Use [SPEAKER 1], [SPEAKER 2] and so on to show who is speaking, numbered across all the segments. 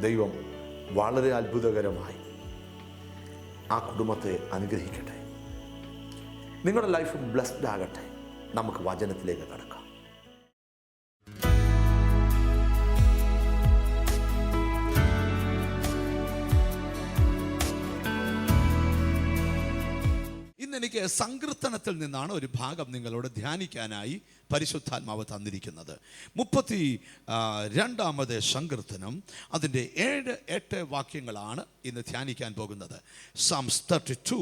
[SPEAKER 1] ദൈവം വളരെ അത്ഭുതകരമായി ആ കുടുംബത്തെ അനുഗ്രഹിക്കട്ടെ. നിങ്ങളുടെ ലൈഫ് ബ്ലെസ്ഡ് ആകട്ടെ. നമുക്ക് വചനത്തിലേക്ക് കടക്കാം.
[SPEAKER 2] എനിക്ക് സങ്കീർത്തനത്തിൽ നിന്നാണ് ഒരു ഭാഗം നിങ്ങളോട് ധ്യാനിക്കാനായി പരിശുദ്ധാത്മാവ് തന്നിരിക്കുന്നത്. മുപ്പത്തി രണ്ടാമത് സങ്കീർത്തനം അതിന്റെ ഏഴ് എട്ട് വാക്യങ്ങളാണ് ഇന്ന് ധ്യാനിക്കാൻ പോകുന്നത്. Psalms thirty two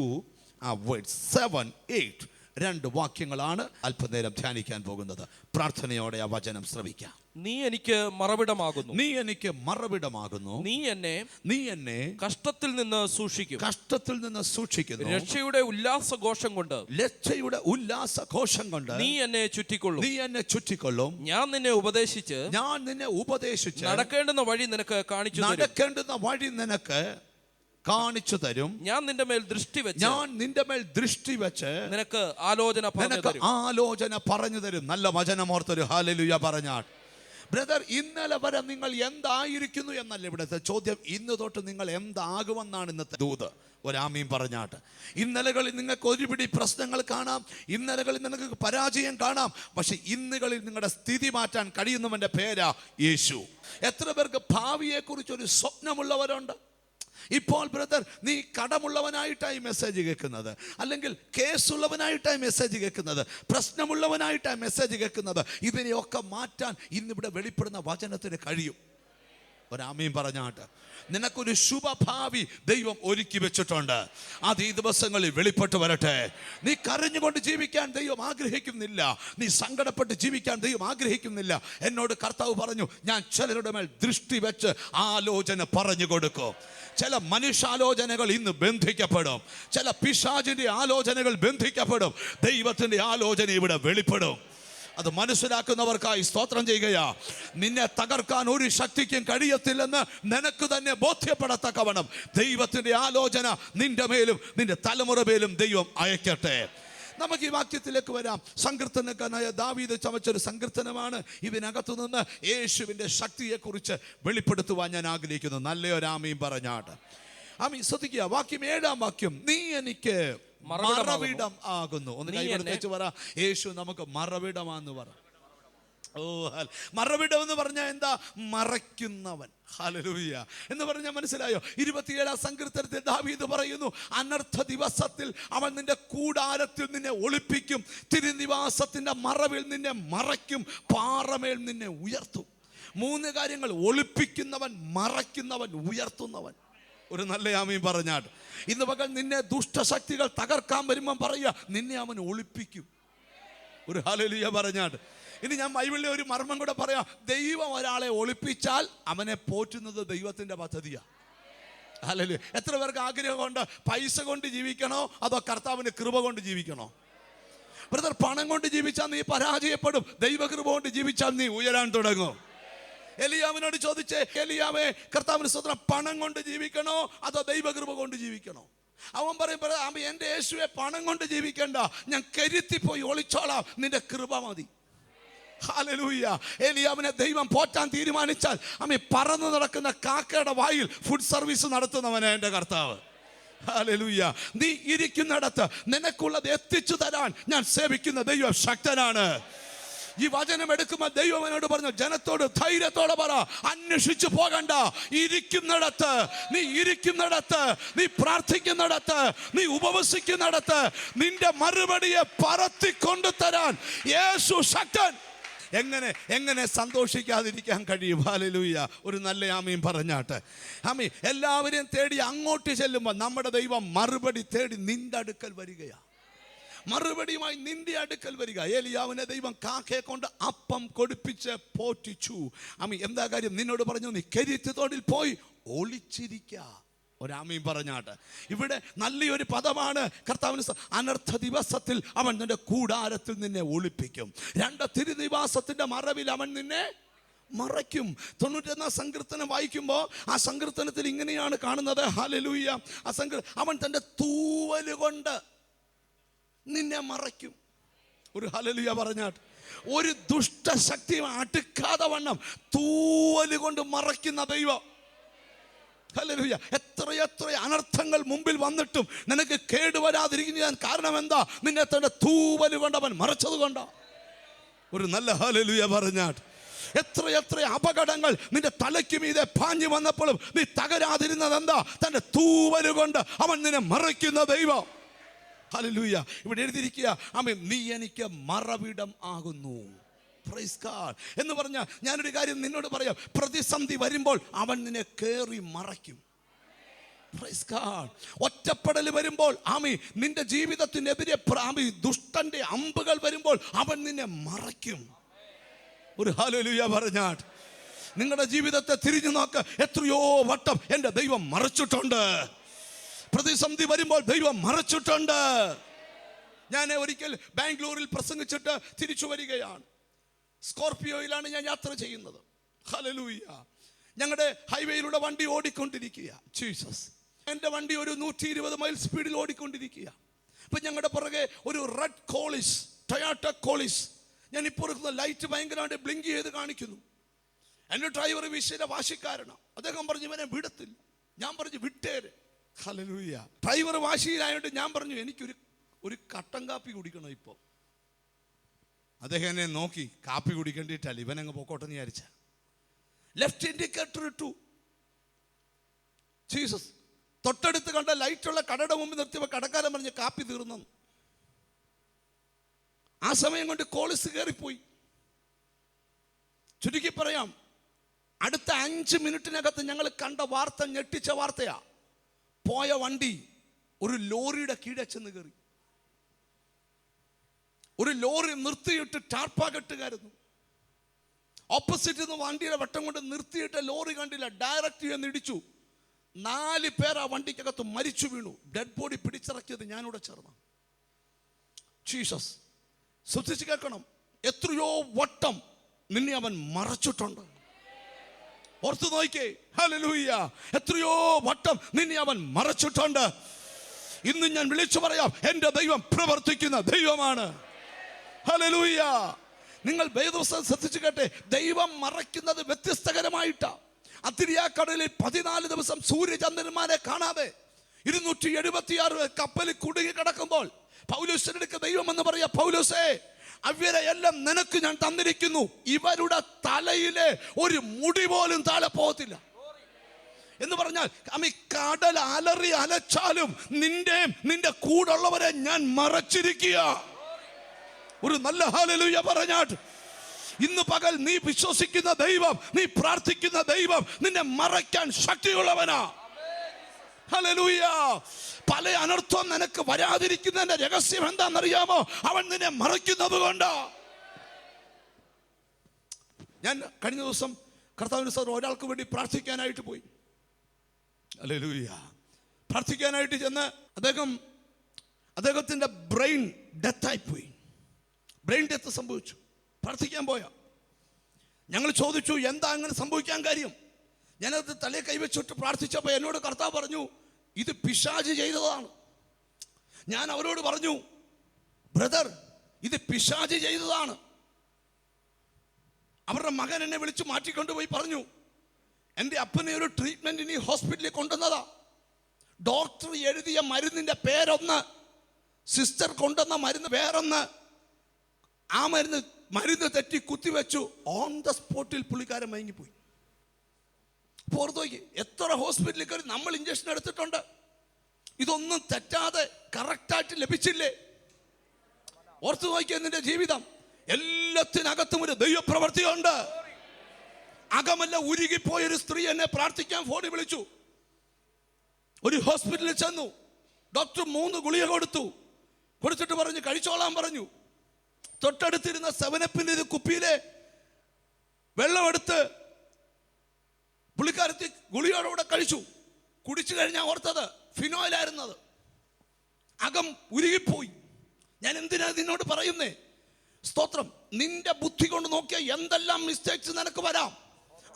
[SPEAKER 2] word seven eight രണ്ട് വാക്യങ്ങളാണ് അല്പനേരം ധ്യാനിക്കാൻ പോകുന്നത്. പ്രാർത്ഥനയോടെ ആ വചനം ശ്രവിക്കാം.
[SPEAKER 3] നീ എനിക്ക് മറവിടമാകുന്നു.
[SPEAKER 2] നീ എനിക്ക് മറവിടമാകുന്നു.
[SPEAKER 3] നീ എന്നെ
[SPEAKER 2] നീ എന്നെ
[SPEAKER 3] കഷ്ടത്തിൽ നിന്ന് സൂക്ഷിക്കും.
[SPEAKER 2] കഷ്ടത്തിൽ നിന്ന് സൂക്ഷിക്കുന്നു.
[SPEAKER 3] രക്ഷയുടെ ഉല്ലാസഘോഷം കൊണ്ട്
[SPEAKER 2] രക്ഷയുടെ ഉല്ലാസഘോഷം കൊണ്ട്
[SPEAKER 3] നീ എന്നെ ചുറ്റിക്കൊള്ളും.
[SPEAKER 2] നീ എന്നെ ചുറ്റിക്കൊള്ളും.
[SPEAKER 3] ഞാൻ നിന്നെ ഉപദേശിച്ച്
[SPEAKER 2] ഞാൻ നിന്നെ ഉപദേശിച്ച്
[SPEAKER 3] നടക്കേണ്ടുന്ന വഴി നിനക്ക് കാണിച്ചു
[SPEAKER 2] നടക്കേണ്ടുന്ന വഴി നിനക്ക് കാണിച്ചു തരും.
[SPEAKER 3] ഞാൻ നിന്റെ മേൽ ദൃഷ്ടി വെച്ച്
[SPEAKER 2] ഞാൻ നിന്റെ മേൽ ദൃഷ്ടി വെച്ച്
[SPEAKER 3] നിനക്ക് ആലോചന
[SPEAKER 2] നിനക്ക് ആലോചന പറഞ്ഞു തരും. നല്ല വചനമോർത്തൊരു ഹാലലുയ പറഞ്ഞാൽ. ബ്രദർ ഇന്നലെ വരെ നിങ്ങൾ എന്തായിരിക്കുന്നു എന്നല്ല ഇവിടുത്തെ ചോദ്യം. ഇന്ന് തൊട്ട് നിങ്ങൾ എന്താകുമെന്നാണ് ഇന്നത്തെ ദൂത്. ഒരാമീൻ പറഞ്ഞാട്ട്. ഇന്നലകളിൽ നിങ്ങൾക്ക് ഒരുപിടി പ്രശ്നങ്ങൾ കാണാം. ഇന്നലകളിൽ നിങ്ങൾക്ക് പരാജയം കാണാം. പക്ഷെ ഇന്നുകളിൽ നിങ്ങളുടെ സ്ഥിതി മാറ്റാൻ കഴിയുന്നവന്റെ പേരാ യേശു. എത്ര പേർക്ക് ഭാവിയെക്കുറിച്ച് ഒരു സ്വപ്നമുള്ളവരുണ്ട്? ഇപ്പോൾ ബ്രദർ നീ കടമുള്ളവനായിട്ടായി മെസ്സേജ് കേൾക്കുന്നത്. അല്ലെങ്കിൽ കേസുള്ളവനായിട്ടായി മെസ്സേജ് കേൾക്കുന്നത്. പ്രശ്നമുള്ളവനായിട്ടായി മെസ്സേജ് കേൾക്കുന്നത്. ഇതിനെയൊക്കെ മാറ്റാൻ ഇന്നിവിടെ വെളിപ്പെടുന്ന വചനത്തിന് കഴിയും. ഒരാമയും പറഞ്ഞാട്ട്. നിനക്കൊരു ശുഭഭാവി ദൈവം ഒരുക്കി വെച്ചിട്ടുണ്ട്. അത് ഈ ദിവസങ്ങളിൽ വെളിപ്പെട്ട് വരട്ടെ. നീ കരഞ്ഞുകൊണ്ട് ജീവിക്കാൻ ദൈവം ആഗ്രഹിക്കുന്നില്ല. നീ സങ്കടപ്പെട്ട് ജീവിക്കാൻ ദൈവം ആഗ്രഹിക്കുന്നില്ല. എന്നോട് കർത്താവ് പറഞ്ഞു ഞാൻ ചിലരുടെ മേൽ ദൃഷ്ടി വെച്ച് ആലോചന പറഞ്ഞു കൊടുക്കും. ചില മനുഷ്യാലോചനകൾ ഇന്ന് ബന്ധിക്കപ്പെടും. ചില പിശാചിന്റെ ആലോചനകൾ ബന്ധിക്കപ്പെടും. ദൈവത്തിന്റെ ആലോചന ഇവിടെ വെളിപ്പെടും. അത് മനസ്സിലാക്കുന്നവർക്കായി സ്തോത്രം ചെയ്യുകയാ. നിന്നെ തകർക്കാൻ ഒരു ശക്തിക്കും കഴിയത്തില്ലെന്ന് നിനക്ക് തന്നെ ബോധ്യപ്പെടത്തക്കവണ്ണം. ദൈവത്തിന്റെ ആലോചന നിന്റെ മേലും നിന്റെ തലമുറ മേലും ദൈവം അയക്കട്ടെ. നമുക്ക് ഈ വാക്യത്തിലേക്ക് വരാം. സങ്കീർത്തനക്കാരനായ ദാവീദ് ചമച്ചൊരു സങ്കീർത്തനമാണ്. ഇതിനകത്തു നിന്ന് യേശുവിന്റെ ശക്തിയെക്കുറിച്ച് വെളിപ്പെടുത്തുവാൻ ഞാൻ ആഗ്രഹിക്കുന്നു. നല്ലയൊരാമയും പറഞ്ഞാട്ട്. ആമീ ശ്രദ്ധിക്കുക. വാക്യം ഏഴാം വാക്യം. നീ എനിക്ക്. മറവിടം ആകുന്നു. ഒന്ന്
[SPEAKER 3] നീ
[SPEAKER 2] വെച്ച് പറ. യേശു നമുക്ക് മറവിടമാന്ന് പറ. ഓ മറവിടം എന്ന് പറഞ്ഞാൽ എന്താ? മറയ്ക്കുന്നവൻ. ഹല്ലേലൂയ. എന്ന് പറഞ്ഞാൽ മനസ്സിലായോ? ഇരുപത്തിയേഴാം സങ്കീർത്തനത്തിൽ ദാവീദ് പറയുന്നു അനർത്ഥ ദിവസത്തിൽ അവൻ നിന്റെ കൂടാരത്തിൽ നിന്നെ ഒളിപ്പിക്കും. തിരുനിവാസത്തിന്റെ മറവിൽ നിന്നെ മറയ്ക്കും. പാറമേൽ നിന്നെ ഉയർത്തും. മൂന്ന് കാര്യങ്ങൾ. ഒളിപ്പിക്കുന്നവൻ മറയ്ക്കുന്നവൻ ഉയർത്തുന്നവൻ. ഒരു നല്ല ആമയും പറഞ്ഞാട്ട്. ഇന്ന് പകൽ നിന്നെ ദുഷ്ടശക്തികൾ തകർക്കാൻ വരുമ്പം പറയുക നിന്നെ അവൻ ഒളിപ്പിക്കും. ഒരു ഹലലിയ പറഞ്ഞാട്ട്. ഇനി ഞാൻ ബൈബിളിലെ ഒരു മർമ്മം കൂടെ പറയാം. ദൈവം ഒരാളെ ഒളിപ്പിച്ചാൽ അവനെ പോറ്റുന്നത് ദൈവത്തിന്റെ പദ്ധതിയാണ് അല്ലല്ലേ എത്ര പേർക്ക് ആഗ്രഹമുണ്ട് പൈസ കൊണ്ട് ജീവിക്കണോ അതോ കർത്താവിന് കൃപ കൊണ്ട് ജീവിക്കണോ? ബ്രദർ പണം കൊണ്ട് ജീവിച്ചാൽ നീ പരാജയപ്പെടും. ദൈവകൃപ കൊണ്ട് ജീവിച്ചാൽ നീ ഉയരാൻ തുടങ്ങും. എലിയാവിനോട് ചോദിച്ചേ എലിയാമേ കർത്താവിന് സ്വന്തം പണം കൊണ്ട് ജീവിക്കണോ അതോ ദൈവകൃപ കൊണ്ട് ജീവിക്കണോ? അവൻ പറയും പറയാം എന്റെ യേശുവെ പണം കൊണ്ട് ജീവിക്കണ്ട. ഞാൻ കരുത്തിപ്പോയി ഒളിച്ചോളാം. നിന്റെ കൃപ മതി. ഹാലലൂയ്യ എലിയാമിനെ ദൈവം പോറ്റാൻ തീരുമാനിച്ചാൽ അമ്മ പറന്നു നടക്കുന്ന കാക്കയുടെ വായിൽ ഫുഡ് സർവീസ് നടത്തുന്നവനെ എന്റെ കർത്താവ്. നീ ഇരിക്കുന്നിടത്ത് നിനക്കുള്ളത് എത്തിച്ചു തരാൻ ഞാൻ സേവിക്കുന്ന ദൈവം ശക്തനാണ് ഈ വചനം എടുക്കുമ്പോൾ ദൈവം എന്നോട് പറഞ്ഞു ജനത്തോട് ധൈര്യത്തോടെ പറ അന്വേഷിച്ചു പോകണ്ട. ഇരിക്കുന്നിടത്ത് നീ ഇരിക്കുന്നിടത്ത് നീ പ്രാർത്ഥിക്കുന്നിടത്ത് നീ ഉപവസിക്കുന്നിടത്ത് നിന്റെ മറുപടിയെ പറത്തിക്കൊണ്ടു തരാൻ യേശു ശക്തൻ. എങ്ങനെ എങ്ങനെ സന്തോഷിക്കാതിരിക്കാൻ കഴിയും? ഹാലലൂയ ഒരു നല്ല ആമയും പറഞ്ഞാട്ടെ. ആമി എല്ലാവരെയും തേടി അങ്ങോട്ട് ചെല്ലുമ്പോൾ നമ്മുടെ ദൈവം മറുപടി തേടി നിന്റെ അടുക്കൽ വരികയാണ്. മറുപടിയുമായി നിന്റെ അടുക്കൽ വരിക. ഏലിയാവിനെ ദൈവം കാക്കയെ കൊണ്ട് അപ്പം കൊടുപ്പിച്ച് പോറ്റിച്ചു. അമ്മ എന്താ കാര്യം? നിന്നോട് പറഞ്ഞു നീ കരിത്ത് തോടിൽ പോയി ഒളിച്ചിരിക്ക. ഒരാമയും പറഞ്ഞാട്ട്. ഇവിടെ നല്ലൊരു പദമാണ്. കർത്താവിന് അനർത്ഥ ദിവസത്തിൽ അവൻ നിന്റെ കൂടാരത്തിൽ നിന്നെ ഒളിപ്പിക്കും. രണ്ട് തിരുനിവാസത്തിന്റെ മറവിൽ അവൻ നിന്നെ മറയ്ക്കും. തൊണ്ണൂറ്റൊന്നാം സങ്കീർത്തനം വായിക്കുമ്പോൾ ആ സങ്കീർത്തനത്തിൽ ഇങ്ങനെയാണ് കാണുന്നത്. ഹലലൂയ്യ ആ സങ്കീർ അവൻ തന്റെ തൂവൽ കൊണ്ട് നിന്നെ മറയ്ക്കും. ഒരു ഹലലിയ പറഞ്ഞാട്ട്. ഒരു ദുഷ്ടശക്തി അടുക്കാതെ വണ്ണം തൂവൽ കൊണ്ട് മറയ്ക്കുന്ന ദൈവം. ഹലലുയ എത്ര എത്ര അനർത്ഥങ്ങൾ മുമ്പിൽ വന്നിട്ടും നിനക്ക് കേടുവരാതിരിക്കുന്ന കാരണം എന്താ? നിന്നെ തന്നെ തൂവൽ കൊണ്ട് അവൻ മറച്ചത് കൊണ്ടാ. ഒരു നല്ല ഹലലുയ പറഞ്ഞാട്ട്. എത്ര എത്ര അപകടങ്ങൾ നിന്റെ തലയ്ക്ക് മീതെ പാഞ്ഞു വന്നപ്പോഴും നീ തകരാതിരുന്നത് എന്താ? തന്റെ തൂവൽ കൊണ്ട് അവൻ നിന്നെ മറയ്ക്കുന്ന ദൈവം. ഹല്ലേലൂയ ഇവിടെ എഴുതിയിരിക്കുക അമ്മ നീ എനിക്ക് മറവിടം ആകുന്നു. പ്രൈസ്. എന്ന് പറഞ്ഞാൽ ഞാനൊരു കാര്യം നിന്നോട് പറയാം. പ്രതിസന്ധി വരുമ്പോൾ അവൻ നിന്നെ കയറി മറയ്ക്കും. പ്രൈസ്. ഒറ്റപ്പെടൽ വരുമ്പോൾ ആമി നിന്റെ ജീവിതത്തിനെതിരെ ആമി ദുഷ്ടന്റെ അമ്പുകൾ വരുമ്പോൾ അവൻ നിന്നെ മറയ്ക്കും. ഒരു ഹാലലുയ പറഞ്ഞാട്ട് നിങ്ങളുടെ ജീവിതത്തെ തിരിഞ്ഞു നോക്ക്. എത്രയോ വട്ടം എന്റെ ദൈവം മറച്ചിട്ടുണ്ട്. പ്രതിസന്ധി വരുമ്പോൾ ദൈവം മറച്ചിട്ടുണ്ട്. ഞാൻ ഒരിക്കൽ ബാംഗ്ലൂരിൽ പ്രസംഗിച്ചിട്ട് തിരിച്ചു വരികയാണ്. സ്കോർപിയോയിലാണ് ഞാൻ യാത്ര ചെയ്യുന്നത്. ഹലലൂയ ഞങ്ങളുടെ ഹൈവേയിലൂടെ വണ്ടി ഓടിക്കൊണ്ടിരിക്കുക ജീസസ്. എന്റെ വണ്ടി ഒരു നൂറ്റി ഇരുപത് മൈൽ സ്പീഡിൽ ഓടിക്കൊണ്ടിരിക്കുക അപ്പം ഞങ്ങളുടെ പുറകെ ഒരു റെഡ് കോളിസ് ടൊയാട്ട കോളിസ്. ഞാൻ ഇപ്പോൾ ഇരിക്കുന്ന ലൈറ്റ് ഭയങ്കരമായിട്ട് ബ്ലിങ്ക് ചെയ്ത് കാണിക്കുന്നു. എന്റെ ഡ്രൈവർ വിഷയുടെ വാശിക്കാരനാണ് അദ്ദേഹം പറഞ്ഞു ഇവനെ വിടത്തില്ല. ഞാൻ പറഞ്ഞു വിട്ടേര്. ഹലലൂയ ഡ്രൈവർ വാശിയിലായോണ്ട് ഞാൻ പറഞ്ഞു എനിക്കൊരു ഒരു കട്ടൻ കാപ്പി കുടിക്കണം ഇപ്പോൾ അദ്ദേഹം എന്നെ നോക്കി കാപ്പി കുടിക്കേണ്ടിയിട്ടല്ല ഇവനങ്ങ് പൊക്കോട്ടെ എന്ന് വിചാരിച്ച. ലെഫ്റ്റ് ഇൻഡിക്കേറ്റർ ഇട്ടു. ജീസസ് തൊട്ടടുത്ത് കണ്ട ലൈറ്റുള്ള കടയുടെ മുമ്പിൽ നിർത്തിയപ്പോൾ കടക്കാരൻ പറഞ്ഞ് കാപ്പി തീർന്നു. ആ സമയം കൊണ്ട് കോളിസ് കയറിപ്പോയി ചുരുക്കി പറയാം അടുത്ത അഞ്ച് മിനിറ്റിനകത്ത് ഞങ്ങൾ കണ്ട വാർത്ത ഞെട്ടിച്ച വാർത്തയാ. പോയ വണ്ടി ഒരു ലോറിയുടെ കീഴെ ചെന്ന് കയറി ഒരു ലോറി നിർത്തിയിട്ട് ടാർപ്പാകെട്ടുകാരുന്നു. ഓപ്പോസിറ്റ് നിന്ന് വണ്ടിയുടെ വട്ടം കൊണ്ട് നിർത്തിയിട്ട് ലോറി കണ്ടില്ല ഡയറക്റ്റ് ചെന്ന് ഇടിച്ചു. നാല് പേർ ആ വണ്ടിക്കകത്ത് മരിച്ചു വീണു. ഡെഡ് ബോഡി പിടിച്ചിറക്കിയത് ഞാനിവിടെ ചേർന്ന ജീസസ് ശ്രദ്ധിച്ച് കേൾക്കണം. എത്രയോ വട്ടം നിന്നെ അവൻ മറച്ചിട്ടുണ്ട്. ഓർത്തു നോക്കി ഹലലൂയ്യ എത്രയോ വട്ടം നിന്നെ അവൻ മറച്ചിട്ടുണ്ട്. ഇന്ന് ഞാൻ വിളിച്ചു പറയാം എന്റെ ദൈവം പ്രവർത്തിക്കുന്ന ദൈവമാണ്. ഹലലൂയ്യ നിങ്ങൾ വേദവസ്ഥ ശ്രദ്ധിച്ചു കേട്ടെ ദൈവം മറയ്ക്കുന്നത് വ്യത്യസ്തകരമായിട്ടാ. അതിരിയാക്കടലിൽ പതിനാല് ദിവസം സൂര്യചന്ദ്രന്മാരെ കാണാതെ ഇരുന്നൂറ്റി എഴുപത്തിയാറ് കപ്പലിൽ കുടുങ്ങി കിടക്കുമ്പോൾ പൗലോസിനെടുക്ക ദൈവം എന്ന് പറയാ പൗലോസേ അവരെ എല്ലാം നിനക്ക് ഞാൻ തന്നിരിക്കുന്നു. ഇവരുടെ തലയിലെ ഒരു മുടി പോലും താഴെ പോകത്തില്ല. എന്ന് പറഞ്ഞാൽ അമ്മ കടൽ അലറി അലച്ചാലും നിന്റെയും നിന്റെ കൂടുള്ളവരെ ഞാൻ മറച്ചിരിക്കുക. ഒരു നല്ല ഹാലലുയ പറഞ്ഞാട്ട് ഇന്ന് പകൽ നീ വിശ്വസിക്കുന്ന ദൈവം നീ പ്രാർത്ഥിക്കുന്ന ദൈവം നിന്നെ മറയ്ക്കാൻ ശക്തിയുള്ളവനാ. ഹല്ലേലൂയ. പല അനർത്ഥം നിനക്ക് വരാതിരിക്കുന്നതിന്റെ രഹസ്യം എന്താണെന്നറിയാമോ? അവൻ നിന്നെ മറയ്ക്കുന്നത് കൊണ്ട്. ഞാൻ കഴിഞ്ഞ ദിവസം കർത്താവിന് സാർ ഒരാൾക്ക് വേണ്ടി പ്രാർത്ഥിക്കാനായിട്ട് പോയി. അലലൂയ പ്രാർത്ഥിക്കാനായിട്ട് ചെന്ന് അദ്ദേഹം അദ്ദേഹത്തിന്റെ ബ്രെയിൻ ഡെത്തായി പോയി ബ്രെയിൻ ഡെത്ത് സംഭവിച്ചു. പ്രാർത്ഥിക്കാൻ പോയ. ഞങ്ങൾ ചോദിച്ചു എന്താ അങ്ങനെ സംഭവിക്കാൻ കാര്യം? ഞാനത് തലയെ കൈവച്ചിട്ട് പ്രാർത്ഥിച്ചപ്പോൾ എന്നോട് കർത്താവ് പറഞ്ഞു ഇത് പിശാജ് ചെയ്തതാണ്. ഞാൻ അവരോട് പറഞ്ഞു ബ്രദർ ഇത് പിശാജ് ചെയ്തതാണ്. അവരുടെ മകൻ എന്നെ വിളിച്ച് മാറ്റിക്കൊണ്ടുപോയി പറഞ്ഞു എന്റെ അപ്പനെ ഒരു ട്രീറ്റ്മെന്റിന് ഈ ഹോസ്പിറ്റലിൽ കൊണ്ടുവന്നതാ. ഡോക്ടർ എഴുതിയ മരുന്നിന്റെ പേരൊന്ന് സിസ്റ്റർ കൊണ്ടുവന്ന മരുന്ന് വേറൊന്ന്. ആ മരുന്ന് മരുന്ന് തെറ്റി കുത്തിവെച്ചു. ഓൺ ദ സ്പോട്ടിൽ പുള്ളിക്കാരൻ മയങ്ങിപ്പോയി. പുറത്തു എത്ര ഹോസ്പിറ്റലിൽ കയറി നമ്മൾ ഇഞ്ചക്ഷൻ എടുത്തിട്ടുണ്ട്. ഇതൊന്നും തെറ്റാതെ കറക്റ്റായിട്ട് ലഭിച്ചില്ലേ? ഓർത്തു നോക്കിയ നിന്റെ ജീവിതം. എല്ലാത്തിനകത്തും ഒരു ദൈവപ്രവൃത്തിയുണ്ട് അകമല്ല ഉരുകിപ്പോയ ഒരു സ്ത്രീ എന്നെ പ്രാർത്ഥിക്കാൻ ഫോണിൽ വിളിച്ചു. ഒരു ഹോസ്പിറ്റലിൽ ചെന്നു. ഡോക്ടർ മൂന്ന് ഗുളിക കൊടുത്തു. കൊടുത്തിട്ട് പറഞ്ഞു കഴിച്ചോളാൻ പറഞ്ഞു. തൊട്ടടുത്തിരുന്ന സെവനപ്പിന്റെ ഇത് കുപ്പിയിലെ വെള്ളമെടുത്ത് പുള്ളിക്കാരത്തി ഗുളിയോടുകൂടെ കഴിച്ചു. കുടിച്ചു കഴിഞ്ഞാൽ ഓർത്തത് ഫിനോയിലായിരുന്നത്. അകം ഉരുകിപ്പോയി. ഞാൻ എന്തിനാ നിന്നോട് പറയുന്നേ? സ്തോത്രം നിന്റെ ബുദ്ധി കൊണ്ട് നോക്കിയാൽ എന്തെല്ലാം മിസ്റ്റേക്സ് നിനക്ക് വരാം.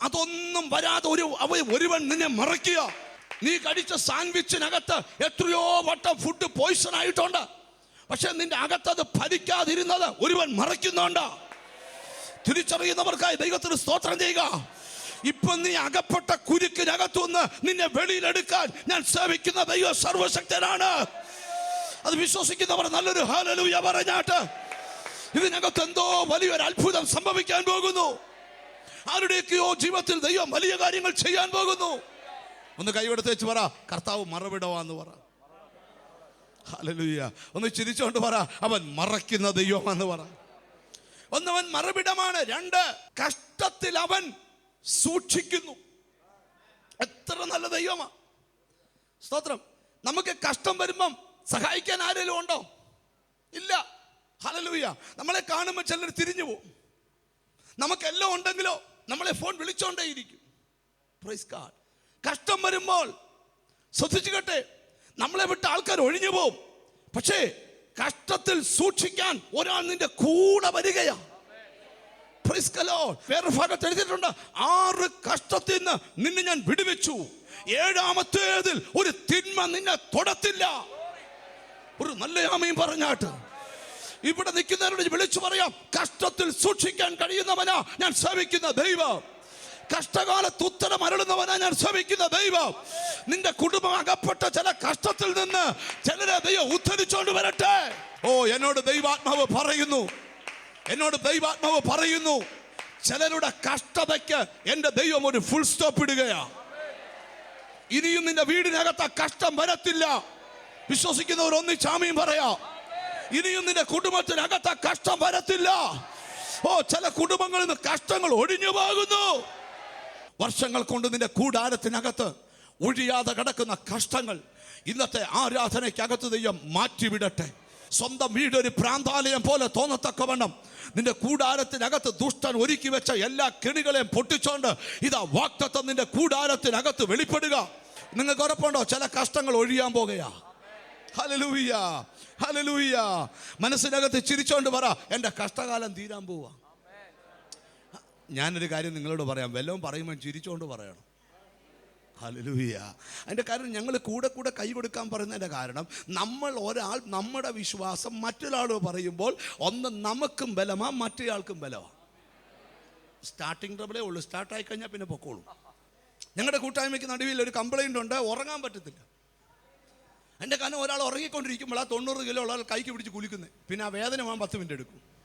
[SPEAKER 2] അതൊന്നും വരാതെ ഒരു അവ ഒരുവൻ നിന്നെ മറക്കുക നീ കഴിച്ച സാൻഡ്വിച്ചിനകത്ത് എത്രയോ വട്ടം ഫുഡ് പോയിസൺ ആയിട്ടുണ്ട്. പക്ഷെ നിന്റെ അകത്തത് ഭരിക്കാതിരുന്നത് ഒരുവൻ മറയ്ക്കുന്നുണ്ട്. തിരിച്ചറിയുന്നവർക്കായി ദൈവത്തിന് സ്തോത്രം ചെയ്യുക. ഇപ്പൊ നീ അകപ്പെട്ട കുരുക്കിനകത്തുനിന്ന് നിന്നെ വെളിയിലെടുക്കാൻ ഞാൻ ശ്രമിക്കുന്ന ദൈവ സർവശക്തനാണ്. അത് വിശ്വസിക്കുന്നവർ നല്ലൊരു ഹാലലൂയ പറഞ്ഞാട്ട്. ഇതിനകത്ത് എന്തോ വലിയൊരു അത്ഭുതം സംഭവിക്കാൻ പോകുന്നു. ആരുടെയൊക്കെയോ ജീവിതത്തിൽ ദൈവം വലിയ കാര്യങ്ങൾ ചെയ്യാൻ പോകുന്നു. ഒന്ന് കൈവെടുത്ത് വെച്ച് പറ കർത്താവ് മറവിടവാന്ന് പറ. ഹാലലൂയ ഒന്ന് ചിരിച്ചുകൊണ്ട് പറ അവൻ മറയ്ക്കുന്ന ദൈവമാന്ന് പറ. ഒന്നവൻ മറവിടമാണ് രണ്ട് കഷ്ടത്തിൽ അവൻ സൂക്ഷിക്കുന്നു. എത്ര നല്ല ദൈവമാ. സ്തോത്രം. നമുക്ക് കഷ്ടം വരുമ്പം സഹായിക്കാൻ ആരെങ്കിലും ഉണ്ടോ? ഇല്ല. ഹലലൂയ നമ്മളെ കാണുമ്പോൾ ചിലർ തിരിഞ്ഞു പോകും. നമുക്കെല്ലാം ഉണ്ടെങ്കിലോ നമ്മളെ ഫോൺ വിളിച്ചോണ്ടേയിരിക്കും പ്രൈസ് കാർഡ് കഷ്ടം വരുമ്പോൾ ശ്രദ്ധിച്ചു കേട്ടെ നമ്മളെ വിട്ട് ആൾക്കാർ ഒഴിഞ്ഞു പോവും പക്ഷേ കഷ്ടത്തിൽ സൂക്ഷിക്കാൻ ഒരാൾ നിന്റെ കൂടെ വരികയാ. Praise the Lord. വേറെ ഭാഗത്ത് എഴുതിയിട്ടുണ്ട് ആറ് കഷ്ടത്തിൽ നിന്ന് നിന്നെ ഞാൻ വിടുവിച്ചു. ഏഴാമത്തേതിൽ ഒരു തിന്മ നിന്നെ തൊടത്തില്ല. ഒരു നല്ല ആമയും പറഞ്ഞാട്ട് ഇവിടെ നിൽക്കുന്നവരോട് വിളിച്ചു പറയാം കഷ്ടത്തിൽ സൂക്ഷിക്കാൻ കഴിയുന്നവനാ ഞാൻ സേവിക്കുന്ന ദൈവം. കഷ്ടകാലത്ത് ഉത്തരം അരളുന്നവനാ ഞാൻ ശ്രമിക്കുന്ന ദൈവം. നിന്റെ കുടുംബം അകപ്പെട്ട ചില കഷ്ടത്തിൽ നിന്ന് ചിലരെ ദൈവം ഉദ്ധരിച്ചോണ്ട് വരട്ടെ. ഓ എന്നോട് ദൈവാത്മാവ് പറയുന്നു എന്നോട് ദൈവാത്മാവ് പറയുന്നു ചിലരുടെ കഷ്ടതയ്ക്ക് എന്റെ ദൈവം ഒരു ഫുൾ സ്റ്റോപ്പ് ഇടുകയാ. ഇനിയും നിന്റെ വീടിനകത്ത് കഷ്ടം വരത്തില്ല. വിശ്വസിക്കുന്നവർ ഒന്ന് ചാമ്യം പറയാ ഇനിയും നിന്റെ കുടുംബത്തിനകത്ത് കഷ്ടം വരത്തില്ല. ഓ ചില കുടുംബങ്ങളിൽ നിന്ന് കഷ്ടങ്ങൾ ഒഴിഞ്ഞു പോകുന്നു. വർഷങ്ങൾ കൊണ്ട് നിന്റെ കൂടാരത്തിനകത്ത് ഒഴിയാതെ കിടക്കുന്ന കഷ്ടങ്ങൾ ഇന്നത്തെ ആരാധനയ്ക്കകത്ത് ദൈവം മാറ്റിവിടട്ടെ. സ്വന്തം വീടൊരു പ്രാന്താലയം പോലെ തോന്നത്തക്കവണ്ണം നിന്റെ കൂടാരത്തിനകത്ത് ദുഷ്ടൻ ഒരുക്കി വെച്ച എല്ലാ കെണികളെയും പൊട്ടിച്ചോണ്ട് ഇതാ വാക്തത്വം നിന്റെ കൂടാരത്തിനകത്ത് വെളിപ്പെടുക. നിങ്ങൾക്ക് ഉറപ്പുണ്ടോ? ചില കഷ്ടങ്ങൾ ഒഴിയാൻ പോകുകയാ. ഹലലൂയ ഹലലൂയ മനസ്സിനകത്ത് ചിരിച്ചോണ്ട് പറ എന്റെ കഷ്ടകാലം തീരാൻ പോവാ. ഞാനൊരു കാര്യം നിങ്ങളോട് പറയാം. വല്ലതും പറയുമ്പോൾ ചിരിച്ചോണ്ട് പറയണം. ഹലലൂയ അതിന്റെ കാരണം ഞങ്ങൾ കൂടെ കൂടെ കൈ കൊടുക്കാൻ പറയുന്നതിന്റെ കാരണം നമ്മൾ ഒരാൾ നമ്മുടെ വിശ്വാസം മറ്റൊരാൾ പറയുമ്പോൾ ഒന്ന് നമുക്കും ബലമാ മറ്റേയാൾക്കും ബലമാ. സ്റ്റാർട്ടിങ് ട്രബിളേ ഉള്ളൂ. സ്റ്റാർട്ടായി കഴിഞ്ഞാൽ പിന്നെ പൊക്കോളൂ. ഞങ്ങളുടെ കൂട്ടായ്മയ്ക്ക് നടുവിൽ ഒരു കംപ്ലൈന്റ് ഉണ്ട്. ഉറങ്ങാൻ പറ്റത്തില്ല. എന്റെ കാരണം ഒരാൾ ഉറങ്ങിക്കൊണ്ടിരിക്കുമ്പോൾ ആ തൊണ്ണൂറ് കിലോ ഉള്ള കൈക്ക് പിടിച്ച് കുലിക്കുന്നത് പിന്നെ ആ വേദന പോകാൻ പത്ത് മിനിറ്റ് എടുക്കും.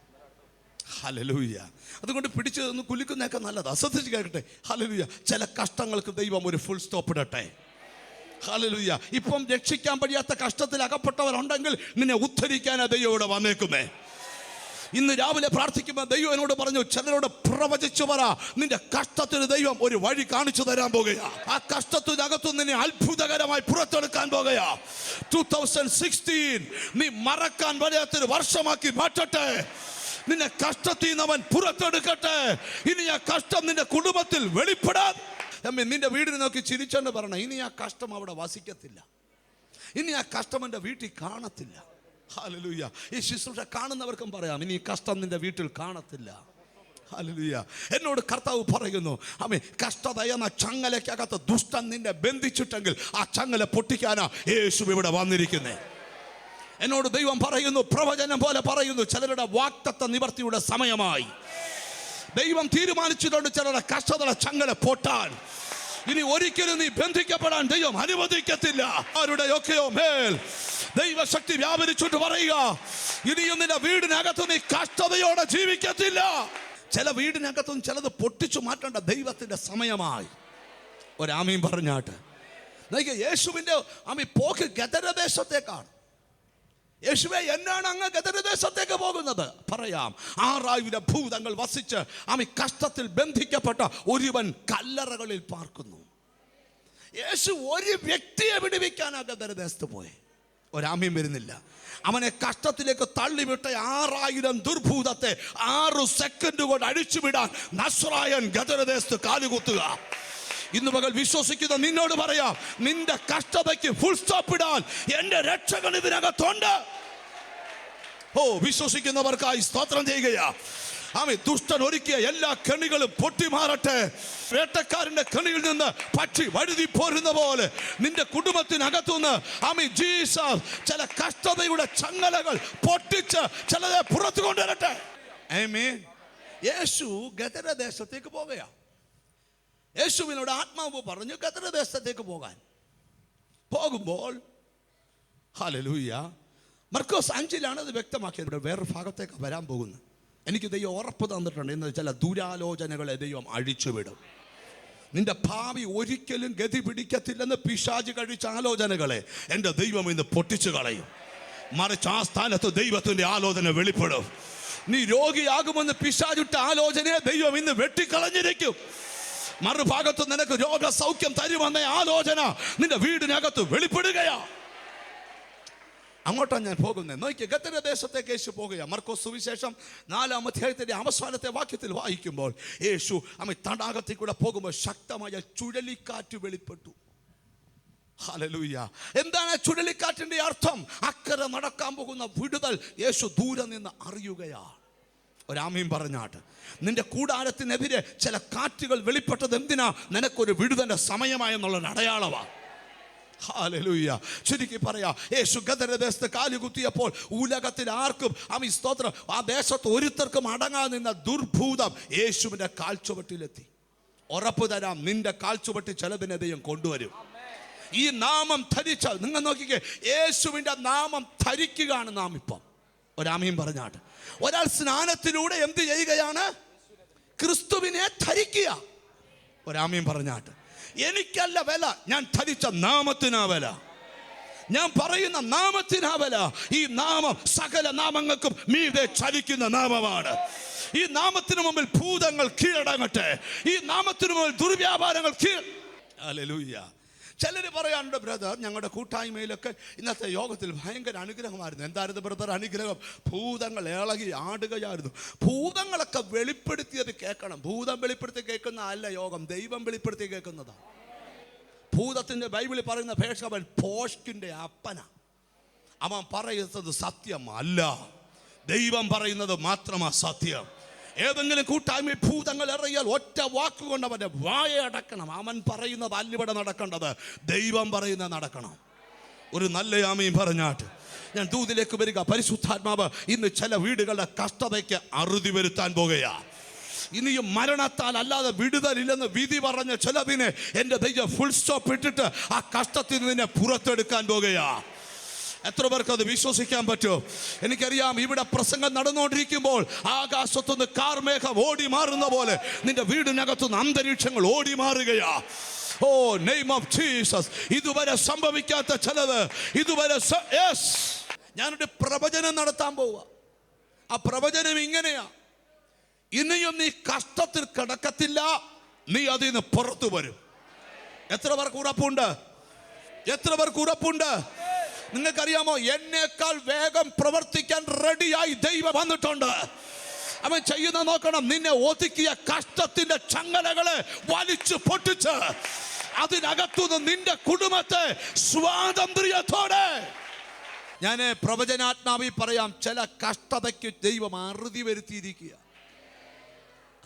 [SPEAKER 2] ഹലലൂയ അതുകൊണ്ട് പിടിച്ചു നിന്ന് നല്ലതാ. ശ്രദ്ധിച്ച് കേൾക്കട്ടെ. ഹലലൂയ ചില കഷ്ടങ്ങൾക്ക് ദൈവം ഒരു ഫുൾ സ്റ്റോപ്പ് ഇടട്ടെ. ഹലലൂയ ഇപ്പം രക്ഷിക്കാൻ കഴിയാത്ത കഷ്ടത്തിൽ അകപ്പെട്ടവരുണ്ടെങ്കിൽ നിന്നെ ഉദ്ധരിക്കാനാ ദൈവം ഇവിടെ വന്നേക്കുന്നേ? ഇന്ന് രാവിലെ പ്രാർത്ഥിക്കുമ്പോൾ ദൈവം എന്നോട് പറഞ്ഞു ചിലരോട് പ്രവചിച്ചു പറ. നിന്റെ കഷ്ടത്തിന് ദൈവം ഒരു വഴി കാണിച്ചു തരാൻ പോകുകയാ. ആ കഷ്ടത്തിനകത്തു നിന്നെ അത്ഭുതകരമായി പുറത്തെടുക്കാൻ പോകുകയാ. ടൂ തൗസൻഡ് സിക്സ്റ്റീൻ നീ മറക്കാൻ വരാത്തൊരു വർഷമാക്കി മാറ്റട്ടെ. നിന്നെ കഷ്ടത്തിൽ നിന്ന് അവൻ പുറത്തെടുക്കട്ടെ. ഇനി ആ കഷ്ടം നിന്റെ കുടുംബത്തിൽ വെളിപ്പെടാൻ അമ്മേ, നിന്റെ വീടിനെ നോക്കി ചിരിച്ചോണ്ട് പറഞ്ഞ ഇനി ആ കഷ്ടം അവിടെ വസിക്കത്തില്ല. ഇനി ആ കഷ്ടം എന്റെ വീട്ടിൽ കാണത്തില്ല. ഹാലലൂയ ഈ ശുശ്രൂഷ കാണുന്നവർക്കും പറയാം ഇനി കഷ്ടം നിന്റെ വീട്ടിൽ കാണത്തില്ല. ഹാലലൂയ എന്നോട് കർത്താവ് പറയുന്നു അമ്മേ കഷ്ടത എന്ന ചങ്ങലയ്ക്കകത്ത് ദുഷ്ടൻ നിന്നെ ബന്ധിച്ചിട്ടെങ്കിൽ ആ ചങ്ങല പൊട്ടിക്കാനാ യേശു ഇവിടെ വന്നിരിക്കുന്നേ. എന്നോട് ദൈവം പറയുന്നു പ്രവചനം പോലെ പറയുന്നു ചിലരുടെ വാക്തത്വ നിവർത്തിയുടെ സമയമായി. ദൈവം തീരുമാനിച്ചിട്ടുണ്ട് ചിലരുടെ കഷ്ടതയുടെ ചങ്ങല പൊട്ടാൻ. ഇനി ഒരിക്കലും നീ ബന്ധിക്കപ്പെടാൻ ദൈവം അനുവദിക്കത്തില്ല. ആരുടെയൊക്കെയോ മേൽ ദൈവശക്തി വ്യാപരിച്ചിട്ട് പറയുക ഇനിയും നിന്റെ വീടിനകത്ത് നീ കഷ്ടതയോടെ ജീവിക്കത്തില്ല. ചില വീടിനകത്തും ചിലത് പൊട്ടിച്ചു മാറ്റേണ്ട ദൈവത്തിന്റെ സമയമായി. ഒരാമീം പറഞ്ഞാട്ട്. യേശുവിന്റെ ആമി പോക്ക് ഗദരദേശത്തേക്കാണ്. യേശുവെ എന്നാണ് അങ്ങ് ഗതരദേശത്തേക്ക് പോകുന്നത്. പറയാം ആറായിര ഭൂതങ്ങൾ വസിച്ച് ആമി കഷ്ടത്തിൽ ബന്ധിക്കപ്പെട്ട ഒരുവൻ കല്ലറകളിൽ പാർക്കുന്നു. യേശു ഒരു വ്യക്തിയെ വിടുവിക്കാൻ ആ ഗതരദേശത്ത് പോയി. ഒരാമ്യം വരുന്നില്ല. അവനെ കഷ്ടത്തിലേക്ക് തള്ളിവിട്ട ആറായിരം ദുർഭൂതത്തെ ആറു സെക്കൻഡ് കൊണ്ട് അഴിച്ചുവിടാൻ നസ്രായൻ ഗതരദേശത്ത് കാലുകുത്തുക. ഇന്ന് പകൽ വിശ്വസിക്കുന്ന നിന്നോട് പറയാം നിന്റെ കഷ്ടതയ്ക്ക് ഫുൾ സ്റ്റോപ്പ് ഇടാൻ എന്റെ രക്ഷകൾ ഇതിനകത്തുണ്ട്. ഓ വിശ്വസിക്കുന്നവർക്കായി സ്തോത്രം ചെയ്യുകയാ. ആമി ദുഷ്ടൻ ഒരുക്കിയ എല്ലാ കെണികളും പൊട്ടിമാറട്ടെ. വേട്ടക്കാരന്റെ കെണിയിൽ നിന്ന് പക്ഷി വഴുതി പോരുന്ന പോലെ നിന്റെ കുടുംബത്തിനകത്തുനിന്ന് ആമി ജീസസ് ചില കഷ്ടതയുടെ ചങ്ങലകൾ പൊട്ടിച്ച് ചിലതെ പുറത്തു കൊണ്ടുവരട്ടെ യേശു ഗതരദേശത്തേക്ക് പോകുകയാ യേശുവിനോട് ആത്മാവ് പറഞ്ഞു ഗദരദേശത്തേക്ക് പോകാൻ. പോകുമ്പോൾ ഹലലൂയ മർക്കോസ് അഞ്ചിലാണ് അത് വ്യക്തമാക്കിയത്. ഇവിടെ വേറൊരു ഭാഗത്തേക്ക് വരാൻ പോകുന്നത് എനിക്ക് ദൈവം ഉറപ്പ് തന്നിട്ടുണ്ട്. എന്ന് വെച്ചാൽ ദുരാലോചനകളെ ദൈവം അഴിച്ചുവിടും. നിന്റെ ഭാവി ഒരിക്കലും ഗതി പിടിക്കത്തില്ലെന്ന് പിശാജ് കഴിച്ച ആലോചനകളെ എന്റെ ദൈവം ഇന്ന് പൊട്ടിച്ചു കളയും. മറിച്ച് ആ സ്ഥാനത്ത് ദൈവത്തിന്റെ ആലോചന വെളിപ്പെടും. നീ രോഗിയാകുമെന്ന് പിശാചുട്ട ആലോചനയെ ദൈവം ഇന്ന് വെട്ടിക്കളഞ്ഞിരിക്കും. മറുഭാഗത്ത് നിനക്ക് രോഗസൗഖ്യം തരുമെന്ന ആലോചന നിന്റെ വീടിനകത്ത് വെളിപ്പെടുകയാ. അങ്ങോട്ടാണ് ഞാൻ പോകുന്നത് നോക്കി ഗത്തര ദേശത്തേക്ക് യേശു പോകുക മർക്കോസ് സുവിശേഷം നാലാം അധ്യായത്തിന്റെ അവസാനത്തെ വാക്യത്തിൽ വായിക്കുമ്പോൾ യേശു അമ്മ തടാകത്തിൽ കൂടെ പോകുമ്പോൾ ശക്തമായ ചുഴലിക്കാറ്റ് വെളിപ്പെട്ടു. ഹലലൂയ എന്താണ് ചുഴലിക്കാറ്റിന്റെ അർത്ഥം? അക്കരെ നടക്കാൻ പോകുന്ന വിടുതൽ യേശു ദൂരെ നിന്ന് അറിയുകയാണ്. ഒരാമയും പറഞ്ഞാട്ട് നിന്റെ കൂടാരത്തിനെതിരെ ചില കാറ്റുകൾ വെളിപ്പെട്ടത് എന്തിനാ? നിനക്കൊരു വിടുതന്റെ സമയമായെന്നുള്ളൊരു അടയാളമാണ് ഹാലലൂയ്യ. ചുരുക്കി പറയാ യേശു ഗദരദേശത്ത് കാലുകുത്തിയപ്പോൾ ഉലകത്തിൽ ആർക്കും അമി സ്തോത്രം ആ ദേശത്ത് ഒരുത്തർക്കും അടങ്ങാൻ നിന്ന ദുർഭൂതം യേശുവിന്റെ കാൽച്ചുവട്ടിലെത്തി. ഉറപ്പ് തരാം നിന്റെ കാൽച്ചുവട്ടി ചിലതിനെ ദൈവം കൊണ്ടുവരും. ഈ നാമം ധരിച്ചാൽ നിങ്ങൾ നോക്കിക്കേ യേശുവിന്റെ നാമം ധരിക്കുകയാണ് നാം ഇപ്പം. ഒരാമയും പറഞ്ഞാട്ട് ഒരാൾ സ്നാനത്തിലൂടെ എന്ത് ചെയ്യുകയാണ്? ക്രിസ്തുവിനെ ധരിക്കുക. ഒരാമയും പറഞ്ഞാട്ട് എനിക്കല്ല വില ഞാൻ ധരിച്ച നാമത്തിനാ വില. ഞാൻ പറയുന്ന നാമത്തിനാ വില. ഈ നാമം സകല നാമങ്ങൾക്കും മീതെ ചലിക്കുന്ന നാമമാണ്. ഈ നാമത്തിന് മുമ്പിൽ ഭൂതങ്ങൾ കീഴടങ്ങട്ടെ. ഈ നാമത്തിന് മുമ്പിൽ ദുർവ്യാപാരങ്ങൾ കീഴ ഹല്ലേലൂയ ചിലർ പറയാറുണ്ട് ബ്രദർ ഞങ്ങളുടെ കൂട്ടായ്മയിലൊക്കെ ഇന്നത്തെ യോഗത്തിൽ ഭയങ്കര അനുഗ്രഹമായിരുന്നു. എന്തായിരുന്നു ബ്രദർ? അനുഗ്രഹം. ഭൂതങ്ങൾ ഇളകി ആടുകയായിരുന്നു. ഭൂതങ്ങളൊക്കെ വെളിപ്പെടുത്തിയത് കേൾക്കണം. ഭൂതം വെളിപ്പെടുത്തി കേൾക്കുന്ന അല്ല യോഗം. ദൈവം വെളിപ്പെടുത്തി കേൾക്കുന്നതാണ് ഭൂതത്തിന്റെ ബൈബിളിൽ പറയുന്ന ഭേഷവൻ പോഷ്കിന്റെ അപ്പന. അവൻ പറയുന്നത് സത്യമല്ല. ദൈവം പറയുന്നത് മാത്രമാ സത്യം. ഏതെങ്കിലും കൂട്ടായ്മ ഭൂതങ്ങൾ എറിയാൽ ഒറ്റ വാക്കുകൊണ്ട് അവന്റെ വായ അടക്കണം. അവൻ പറയുന്നത് അല്ലിവിടെ നടക്കേണ്ടത് ദൈവം പറയുന്നത് നടക്കണം. ഒരു നല്ല ആമയും പറഞ്ഞാട്ട് ഞാൻ ദൂതിലേക്ക് വരിക. പരിശുദ്ധാത്മാവ് ഇന്ന് ചില വീടുകളുടെ കഷ്ടതയ്ക്ക് അറുതി വരുത്താൻ പോകുകയാ. ഇനിയും മരണത്താൽ അല്ലാതെ വിടുതലില്ലെന്ന് വിധി പറഞ്ഞ ചിലതിനെ എന്റെ ദൈവം ഫുൾ സ്റ്റോപ്പ് ഇട്ടിട്ട് ആ കഷ്ടത്തിൽ നിന്ന് പുറത്തെടുക്കാൻ പോകുകയാ. എത്ര പേർക്ക് അത് വിശ്വസിക്കാൻ പറ്റുമോ എനിക്കറിയാം ഇവിടെ പ്രസംഗം നടന്നുകൊണ്ടിരിക്കുമ്പോൾ ആകാശത്തുനിന്ന് കാർമേഘം ഓടി മാറുന്ന പോലെ നിന്റെ വീടിനകത്തുനിന്ന് അന്തരീക്ഷങ്ങൾ ഓടി മാറുകയാ. ഓ നെയ്മ് ഓഫ് ജീസസ് ഇതുവരെ സംഭവിക്കാത്ത ചിലത്. ഇതുവരെ യെസ് ഞാനൊരു പ്രവചനം നടത്താൻ പോവുക. ആ പ്രവചനം ഇങ്ങനെയാ. ഇനിയും നീ കഷ്ടത്തിൽ കിടക്കത്തില്ല നീ അതിൽ നിന്ന് പുറത്തു വരും. എത്ര പേർക്ക് ഉറപ്പുണ്ട്? എത്ര പേർക്ക് ഉറപ്പുണ്ട്? നിങ്ങൾക്കറിയാമോ? എന്നേക്കാൾ വേഗം പ്രവർത്തിക്കാൻ റെഡിയായി ദൈവം വന്നിട്ടുണ്ട്. അവൻ ചെയ്യുന്ന നോക്കണം നിന്നെ ഒതുക്കിയ കഷ്ടത്തിന്റെ ചങ്ങലകളെ വലിച്ചു പൊട്ടിച്ച് അതിനകത്തുനിന്ന് നിന്റെ കുടുംബത്തെ സ്വാതന്ത്ര്യത്തോടെ. ഞാൻ പ്രവചനാത്മാവി പറയാം ചില കഷ്ടതയ്ക്ക് ദൈവം അറുതി വരുത്തിയിരിക്കുക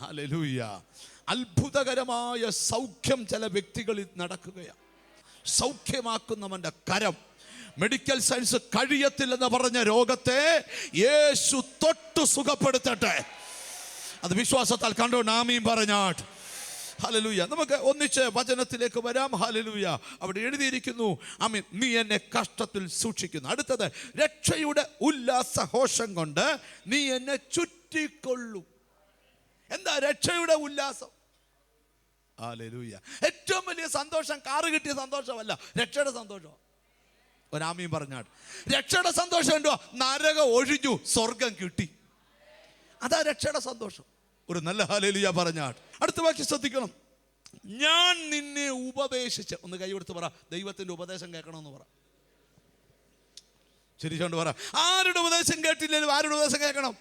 [SPEAKER 2] ഹല്ലേലൂയ. അത്ഭുതകരമായ സൗഖ്യം ചില വ്യക്തികളിൽ നടക്കുകയാണ്. സൗഖ്യമാക്കുന്നവന്റെ കരം മെഡിക്കൽ സയൻസ് കഴിയത്തില്ലെന്ന് പറഞ്ഞ രോഗത്തെ യേശു തൊട്ട് സുഖപ്പെടുത്തട്ടെ. അത് വിശ്വാസത്താൽ കണ്ടോ? നാമീം പറഞ്ഞാട്ട്. ഹലലൂയ നമുക്ക് ഒന്നിച്ച് വചനത്തിലേക്ക് വരാം. ഹലലൂയ അവിടെ എഴുതിയിരിക്കുന്നു അമീൻ നീ എന്നെ കഷ്ടത്തിൽ സൂക്ഷിക്കുന്നു. അടുത്തത് രക്ഷയുടെ ഉല്ലാസഘോഷം കൊണ്ട് നീ എന്നെ ചുറ്റിക്കൊള്ളും. എന്താ രക്ഷയുടെ ഉല്ലാസം? ഹലലൂയ ഏറ്റവും വലിയ സന്തോഷം കാറ് കിട്ടിയ സന്തോഷമല്ല രക്ഷയുടെ സന്തോഷം ഒരാമയും പറഞ്ഞാട് രക്ഷയുടെ സന്തോഷം ഉണ്ടോ നരകം ഒഴിഞ്ഞു സ്വർഗം കിട്ടി. അതാ രക്ഷയുടെ സന്തോഷം. ഒരു നല്ല ഹാലേലിയ പറഞ്ഞാട്. അടുത്ത വാക്യം ശ്രദ്ധിക്കണം. ഞാൻ നിന്നെ ഉപദേശിച്ച് ഒന്ന് കൈ കൊടുത്ത് പറ. ദൈവത്തിന്റെ ഉപദേശം കേൾക്കണമെന്ന് പറ. ശരിച്ചോണ്ട് പറ. ആരുടെ ഉപദേശം കേട്ടില്ലെങ്കിലും ആരുടെ ഉപദേശം കേൾക്കണം?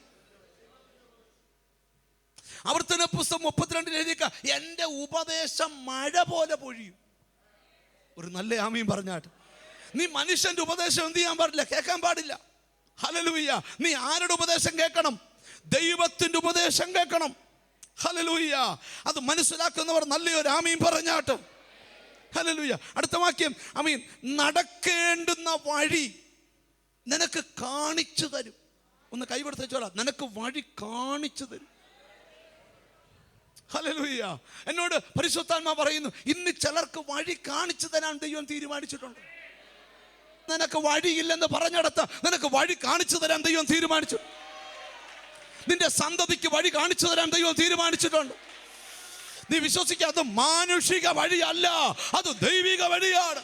[SPEAKER 2] അവിടുത്തെ പുസ്തകം മുപ്പത്തിരണ്ടിൽ എഴുതിക്ക എന്റെ ഉപദേശം മഴ പോലെ പൊഴിയും. ഒരു നല്ല ആമയും പറഞ്ഞാട്ട് നീ മനുഷ്യന്റെ ഉപദേശം എന്ത് ചെയ്യാൻ പാടില്ല? കേൾക്കാൻ പാടില്ല. ഹലലൂയ്യ നീ ആരുടെ ഉപദേശം കേൾക്കണം? ദൈവത്തിന്റെ ഉപദേശം കേൾക്കണം. ഹലലൂയ്യ അത് മനസ്സിലാക്കുന്നവർ നല്ലൊരു ആമീൻ പറഞ്ഞാട്ട്. ഹലലൂയ്യ അടുത്ത വാക്യം. അമീൻ നടക്കേണ്ടുന്ന വഴി നിനക്ക് കാണിച്ചു തരും. ഒന്ന് കൈപിടുത്തോളാം നിനക്ക് വഴി കാണിച്ചു തരും. ഹലലൂയ്യ എന്നോട് പരിശുദ്ധാത്മാ പറയുന്നു ഇന്ന് ചിലർക്ക് വഴി കാണിച്ചു തരാൻ ദൈവം തീരുമാനിച്ചിട്ടുണ്ട്. നിനക്ക് വഴിയില്ലെന്ന് പറഞ്ഞിടത്ത് നിനക്ക് വഴി കാണിച്ചു തരാൻ ദൈവം തീരുമാനിച്ചു. നിന്റെ സന്തതിക്ക് വഴി കാണിച്ചു തരാൻ ദൈവം തീരുമാനിച്ചിട്ടുണ്ട്. നീ വിശ്വസിക്കുക അത് മാനുഷിക വഴിയല്ല അത് ദൈവിക വഴിയാണ്.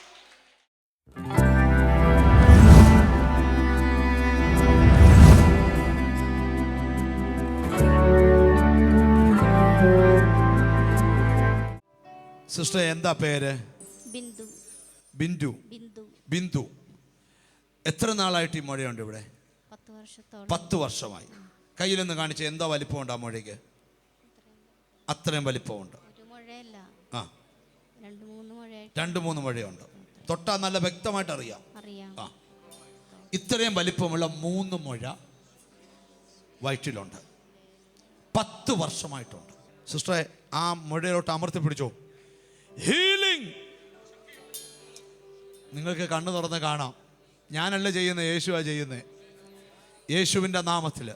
[SPEAKER 2] സിസ്റ്റർ എന്താ പേര്?
[SPEAKER 4] ബിന്ദു.
[SPEAKER 2] ബിന്ദു.
[SPEAKER 4] ബിന്ദു.
[SPEAKER 2] ബിന്ദു. എത്ര നാളായിട്ട് ഈ മുഴയുണ്ട് ഇവിടെ?
[SPEAKER 4] പത്ത്
[SPEAKER 2] വർഷമായി. കയ്യിലൊന്ന് കാണിച്ച എന്താ വലിപ്പമുണ്ട് ആ മുഴയ്ക്ക് അത്രയും വലിപ്പമുണ്ട്. ആ.
[SPEAKER 4] രണ്ട് മൂന്ന്
[SPEAKER 2] മുഴയുണ്ട്. തൊട്ടാ നല്ല വ്യക്തമായിട്ട് അറിയാം.
[SPEAKER 4] അറിയാം.
[SPEAKER 2] ആ. ഇത്രയും വലിപ്പമുള്ള മൂന്ന് മുഴ വയറ്റിലുണ്ട്. പത്ത് വർഷമായിട്ടുണ്ട്. സിസ്റ്ററെ ആ മുഴയിലോട്ട് അമർത്തി പിടിച്ചോ. ഹീലിംഗ്. നിങ്ങൾക്ക് കണ്ണു തുറന്ന് കാണാം. ഞാനല്ല ചെയ്യുന്നത് യേശുവാ ചെയ്യുന്നത്. യേശുവിന്റെ നാമത്തിൽ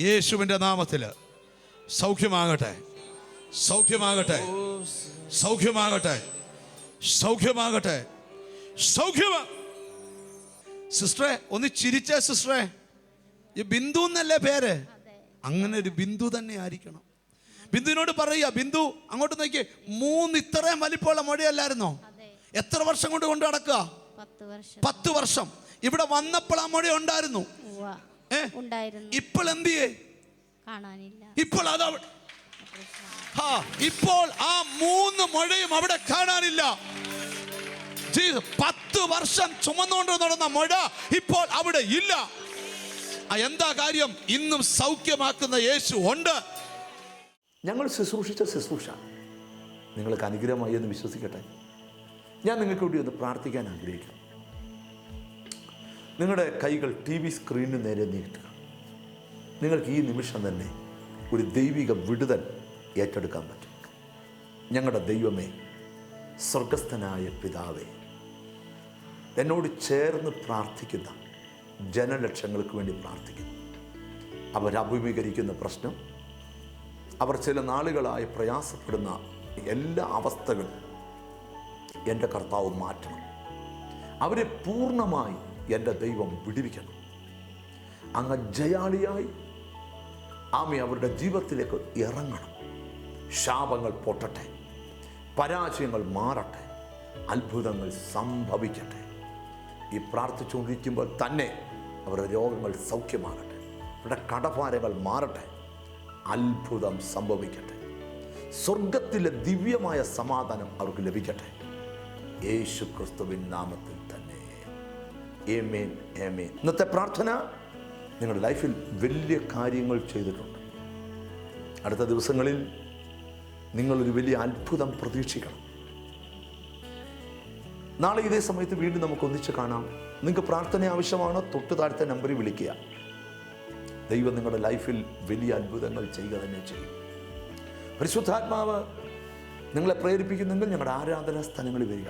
[SPEAKER 2] യേശുവിന്റെ നാമത്തിൽ സൗഖ്യമാകട്ടെ. സൗഖ്യമാകട്ടെ. സൗഖ്യമാകട്ടെ. സൗഖ്യമാകട്ടെ. സൗഖ്യമാ സിസ്റ്ററെ ഒന്ന് ചിരിച്ച സിസ്റ്ററെ. ഈ ബിന്ദു എന്നല്ലേ പേര്? അങ്ങനെ ഒരു ബിന്ദു തന്നെ ആയിരിക്കണം. ബിന്ദുവിനോട് പറയുക ബിന്ദു അങ്ങോട്ട് നോക്കി മൂന്ന് ഇത്രയും വലിപ്പമുള്ള മഴയല്ലായിരുന്നോ? എത്ര വർഷം കൊണ്ട് കൊണ്ട് നടക്കുക?
[SPEAKER 4] പത്ത് വർഷം.
[SPEAKER 2] ഇവിടെ വന്നപ്പോൾ ആ മഴ ഉണ്ടായിരുന്നു. ഇപ്പോൾ എന്ത് ചെയ്യേ?
[SPEAKER 4] കാണാനില്ല.
[SPEAKER 2] ഇപ്പോൾ അത് ഇപ്പോൾ ആ മൂന്ന് മഴയും അവിടെ കാണാനില്ല. പത്ത് വർഷം ചുമന്നുകൊണ്ട് നടന്ന മഴ ഇപ്പോൾ അവിടെ ഇല്ല. എന്താ കാര്യം? ഇന്നും സൗഖ്യമാക്കുന്ന യേശു ഉണ്ട്.
[SPEAKER 1] ഞങ്ങൾ ശുശ്രൂഷിച്ച ശുശ്രൂഷ. നിങ്ങൾക്ക് അനുഗ്രഹമായി എന്ന് വിശ്വസിക്കട്ടെ. ഞാൻ നിങ്ങൾക്ക് വേണ്ടി ഒന്ന് പ്രാർത്ഥിക്കാൻ ആഗ്രഹിക്കുന്നു. നിങ്ങളുടെ കൈകൾ ടി വി സ്ക്രീനിന് നേരെ നീട്ടുക നിങ്ങൾക്ക് ഈ നിമിഷം തന്നെ ഒരു ദൈവിക വിടുതൽ ഏറ്റെടുക്കാൻ പറ്റും. ഞങ്ങളുടെ ദൈവമേ സ്വർഗസ്ഥനായ പിതാവേ എന്നോട് ചേർന്ന് പ്രാർത്ഥിക്കുന്ന ജനലക്ഷങ്ങൾക്ക് വേണ്ടി പ്രാർത്ഥിക്കുന്നു. അവരഭിമുഖീകരിക്കുന്ന പ്രശ്നം അവർ ചില നാളുകളായി പ്രയാസപ്പെടുന്ന എല്ലാ അവസ്ഥകളും എന്റെ കർത്താവ് മാറ്റണം. അവരെ പൂർണമായി
[SPEAKER 2] എന്റെ ദൈവം വിടിവിക്കണം. അങ്ങ് ജയാളിയായി ആമി അവരുടെ ജീവിതത്തിലേക്ക് ഇറങ്ങണം. ശാപങ്ങൾ പൊട്ടട്ടെ. പരാജയങ്ങൾ മാറട്ടെ. അത്ഭുതങ്ങൾ സംഭവിക്കട്ടെ. ഈ പ്രാർത്ഥിച്ചുകൊണ്ടിരിക്കുമ്പോൾ തന്നെ അവരുടെ രോഗങ്ങൾ സൗഖ്യമാകട്ടെ. അവരുടെ കടഭാരങ്ങൾ മാറട്ടെ. അത്ഭുതം സംഭവിക്കട്ടെ. സ്വർഗത്തിലെ ദിവ്യമായ സമാധാനം അവർക്ക് ലഭിക്കട്ടെ. യേശു ക്രിസ്തുവിൻ നാമത്തിൽ തന്നെ. ഇന്നത്തെ പ്രാർത്ഥന നിങ്ങളുടെ ലൈഫിൽ വലിയ കാര്യങ്ങൾ ചെയ്തിട്ടുണ്ട്. അടുത്ത ദിവസങ്ങളിൽ നിങ്ങളൊരു വലിയ അത്ഭുതം പ്രതീക്ഷിക്കണം. നാളെ ഇതേ സമയത്ത് വീണ്ടും നമുക്ക് ഒന്നിച്ച് കാണാം. നിങ്ങൾക്ക് പ്രാർത്ഥന ആവശ്യമാണോ? തൊട്ട് താഴത്തെ നമ്പറിൽ വിളിക്കുക. ദൈവം നിങ്ങളുടെ ലൈഫിൽ വലിയ അത്ഭുതങ്ങൾ ചെയ്യുക തന്നെ ചെയ്യും. പരിശുദ്ധാത്മാവ് നിങ്ങളെ പ്രേരിപ്പിക്കുന്നെങ്കിൽ ഞങ്ങളുടെ ആരാധനാ സ്ഥലങ്ങളിൽ വരിക.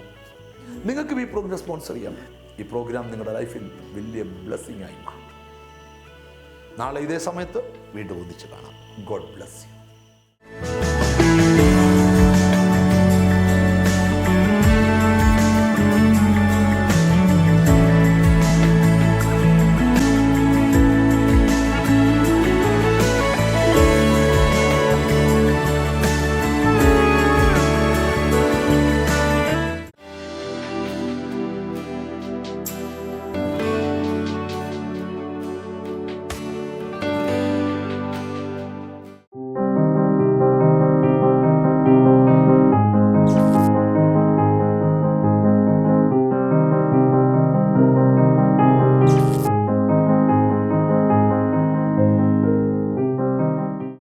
[SPEAKER 2] നിങ്ങൾക്ക് ഈ പ്രോഗ്രാം സ്പോൺസർ ചെയ്യാം. ഈ പ്രോഗ്രാം നിങ്ങളുടെ ലൈഫിൽ വലിയ ബ്ലെസ്സിങ് ആയി മാറും. നാളെ ഇതേ സമയത്ത് വീണ്ടും ഒന്നിച്ച് കാണാം. God bless you